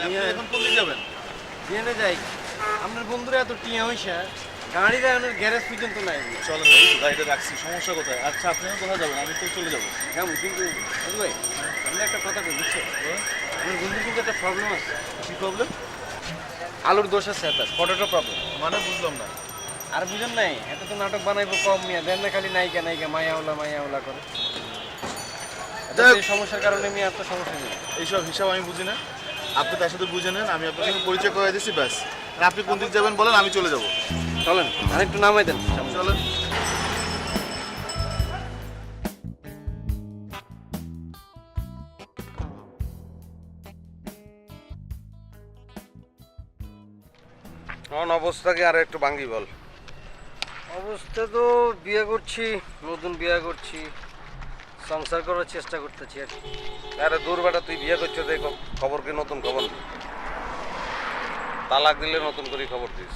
হ্যাঁ। এখন কোন যাবেন। জেনে যাই। আপনার বন্ধুরা এত টিয়া হইসা গাড়িটা আমার গ্যারেজ পর্যন্ত নাই। চলেন এই তো গাড়িটা রাখছি সমস্যা কোথায়? আচ্ছা আপনি এখন কোথায় যাবেন? আমি তো চলে যাব। কেমন কিন্তু ভাই আমি একটা কথা কই বুঝছ? আমার বন্ধুর কিন্তু একটা প্রবলেম আছে। কি প্রবলেম আলুর দোষ আছে তার পটেটো প্রবলেম মানে বুঝলাম না। আর বুঝেন নাই এত তো নাটক বানাইবো কম মিয়া দেন না খালি নায়িকা নায়িকা মায়া ওলা মায়া ওলা করে। সমস্যার কারণে মিয়া এত সমস্যা নেই এইসব হিসাব আমি বুঝি না। আপনি তার সাথে বুঝে নেন আমি আপনার সঙ্গে পরিচয় করে দিচ্ছি ব্যাস। আর আপনি কোন দিক যাবেন বলেন আমি চলে যাব। চলেন আর একটু নামাই দেন। চলেন। অবস্থাকে আর একটু ভাঙ্গি বল। অবস্থা তো বিয়ে করছি নতুন বিয়ে করছি। সংসার করার চেষ্টা করতেছি আর কি। আরে দূর বেটা তুই বিয়ে করছ দেখ খবর কি নতুন খবর? তালাক দিলে নতুন করে খবর দিস।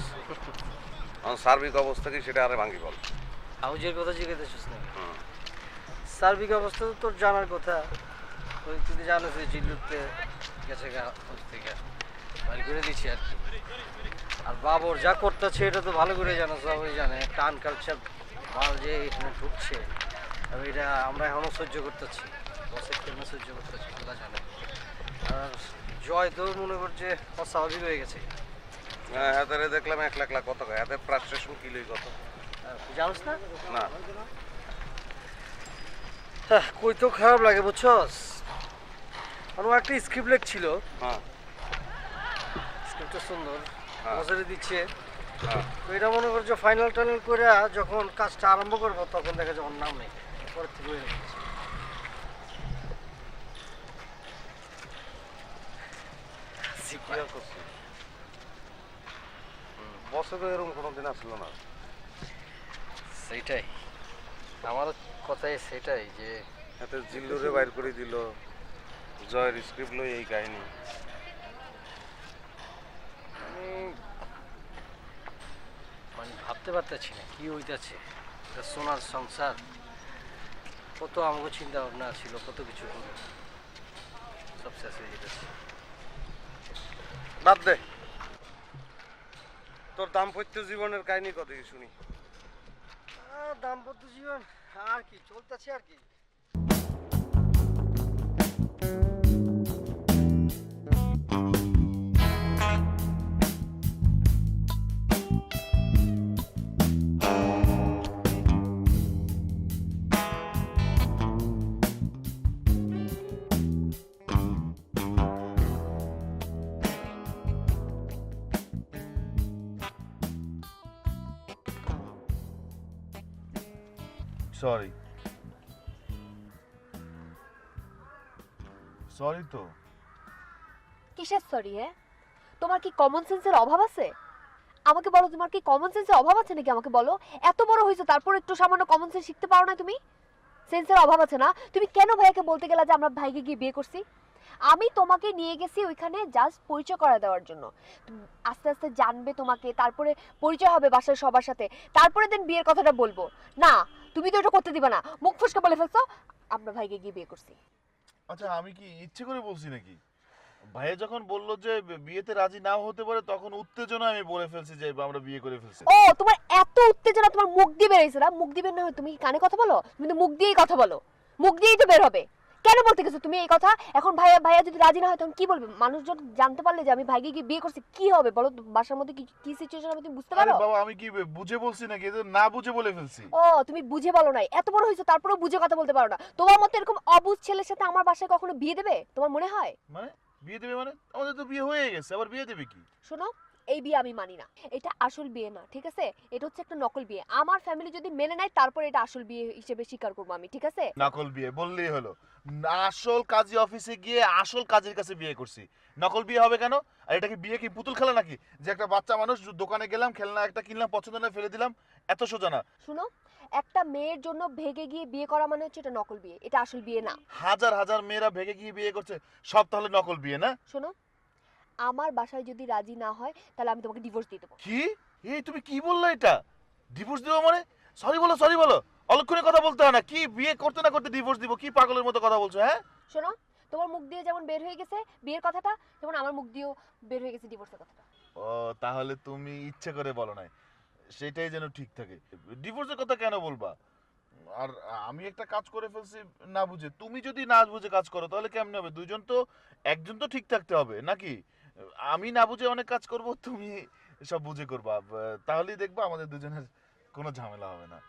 এখন সার্বিক অবস্থা কি সেটা আরে ভাঙি বল। হাউজের কথা জিজ্ঞেস না হুম। সার্বিক অবস্থা তো তোর জানার কথা। ওই তুই তো জানো যে জিল্লুতে গেছে গা থেকে। বাড়ি করে দিচ্ছি আর কি। আর বাবর যা করতেছে এটা তো ভালো করে জানো সবাই জানে। একটা কালচার মাল যে এখানে ঢুকছে। আর এটা আমরা এখনও সহ্য করতেছি। বসের কেমন সহ্য করতেছি আল্লাহ জানে। আর জয় তো মনে করছে অস্বাভাবিক হয়ে গেছে। হ্যাঁ হাতে দেখলাম এক লাখ লাখ কত কয় হাতে ফ্রাস্ট্রেশন কি লই কত? তুই জানিস না? না। হ্যাঁ, কই তো খারাপ লাগে বুঝছস? আর ও একটা স্ক্রিপ্ট লেখছিল। হ্যাঁ। স্ক্রিপ্টটা সুন্দর। হ্যাঁ। দিচ্ছে। হ্যাঁ। তো এটা মনে করছ ফাইনাল টাইনাল করে যখন কাজটা আরম্ভ করব তখন দেখা ওর নাম নেই। পরে থেকে হয়ে গেছে বসে তো এরকম কোনোদিন আসলো না সেইটাই। আমার কথাই সেটাই যে হাতে জিল্লুরে বাইর করে দিল। জয়ের স্ক্রিপ্ট লই এই কাহিনী। আমি মানে ভাবতে পারতেছি না কি হইতাছে? এটা সোনার সংসার। কত আমাকে চিন্তা ভাবনা ছিল কত কিছু সব শেষ হয়ে যেতেছে বাদ দে। তোর দাম্পত্য জীবনের কাহিনী কত কিছু শুনি। দাম্পত্য জীবন আর কি চলতেছে আর কি। সরি সরি তো। কিসের সরি হ্যাঁ তোমার কি কমন সেন্সের অভাব আছে? আমাকে বলো, তোমার কি কমন সেন্সের অভাব আছে নাকি আমাকে বলো? এত বড় হয়েছো, তারপর একটু সামান্য কমন সেন্স শিখতে পারো না তুমি? সেন্সের অভাব আছে না? তুমি কেন ভাইয়াকে বলতে গেলা যে আমরা ভাইকে গিয়ে বিয়ে করছি? আমি তোমাকে নিয়ে গেছি ওইখানে জাস্ট পরিচয় করা দেওয়ার জন্য। আস্তে আস্তে জানবে তোমাকে তারপরে পরিচয় হবে বাসার সবার সাথে। তারপরে দেন বিয়ের কথাটা বলব। না তুমি তো এটা করতে দিবা না। মুখ ফুসকে বলে ফেলছো আমরা ভাইকে গিয়ে বিয়ে করছি। আচ্ছা আমি কি ইচ্ছে করে বলছি নাকি? ভাইয়া যখন বলল যে বিয়েতে রাজি নাও হতে পারে তখন উত্তেজনা আমি বলে ফেলছি যে আমরা বিয়ে করে ফেলছি। ও তোমার এত উত্তেজনা তোমার মুখ দিয়ে বেরিয়েছে না? মুখ দিয়ে বের না তুমি কানে কথা বলো? তুমি তো মুখ দিয়েই কথা বলো। মুখ দিয়েই তো বের হবে। কেন বলতে গেছো তুমি এই কথা? এখন ভাইয়া ভাইয়া যদি রাজি না হয় তখন কি বলবে? মানুষজন জানতে পারলে যে আমি ভাইকে গিয়ে বিয়ে করছি কি হবে? বলো বাসার মধ্যে কি কি সিচুয়েশন হবে তুমি বুঝতে পারো? বাবা আমি কি বুঝে বলছি নাকি? না বুঝে বলে ফেলছি। ও তুমি বুঝে বলো নাই। এত বড় হয়েছো তারপরেও বুঝে কথা বলতে পারো না। তোমার মতো এরকম অবুঝ ছেলের সাথে আমার বাসায় কখনো বিয়ে দেবে? তোমার মনে হয়? মানে বিয়ে দেবে মানে? আমাদের তো বিয়ে হয়ে গেছে আবার বিয়ে দেবে কি? শোনো এই বিয়ে আমি মানি না। এটা আসল বিয়ে না ঠিক আছে? এটা হচ্ছে একটা নকল বিয়ে। আমার ফ্যামিলি যদি মেনে নেয় তারপর এটা আসল বিয়ে হিসেবে স্বীকার করব আমি ঠিক আছে? নকল বিয়ে বললেই হলো। আসল কাজী অফিসে গিয়ে আসল কাজের কাছে বিয়ে করছি। নকল বিয়ে হবে কেন? আর এটা কি বিয়ে কি পুতুল খেলা নাকি? যে একটা বাচ্চা মানুষ দোকানে গেলাম খেলনা একটা কিনলাম পছন্দ না ফেলে দিলাম এত সোজা না। শুনো একটা মেয়ের জন্য ভেগে গিয়ে বিয়ে করা মানে হচ্ছে এটা নকল বিয়ে এটা আসল বিয়ে না। হাজার হাজার মেয়েরা ভেগে গিয়ে বিয়ে করছে সব তাহলে নকল বিয়ে না? শোনো আমার বাসায় যদি রাজি না হয় তাহলে আমি তোমাকে ডিভোর্স দিয়ে দেবো। কি? এই তুমি কি বললে এটা? ডিভোর্স দেবো মানে? সরি বলো সরি বলো। অলক্ষণে কথা বলতে হয় না। কি বিয়ে করতে না করতে ডিভোর্স দিব? কি পাগলের মতো কথা বলছো হ্যাঁ? শোনো তোমার মুখ দিয়ে যেমন বের হয়ে গেছে বিয়ের কথাটা যেমন আমার মুখ দিয়েও বের হয়ে গেছে ডিভোর্সের কথাটা। ও তাহলে তুমি ইচ্ছে করে বলো নাই। সেটাই যেন ঠিক থাকে। ডিভোর্সের কথা কেন বলবা? আর আমি একটা কাজ করে ফেলছি না বুঝে। তুমি যদি না বুঝে কাজ করো তাহলে কেমনে হবে? দুইজন তো একজন তো ঠিক থাকতে হবে নাকি? আমি না বুঝে অনেক কাজ করব, তুমি সব বুঝে করবা। তাহলেই দেখবা আমাদের দুজনের কোনো ঝামেলা হবে না।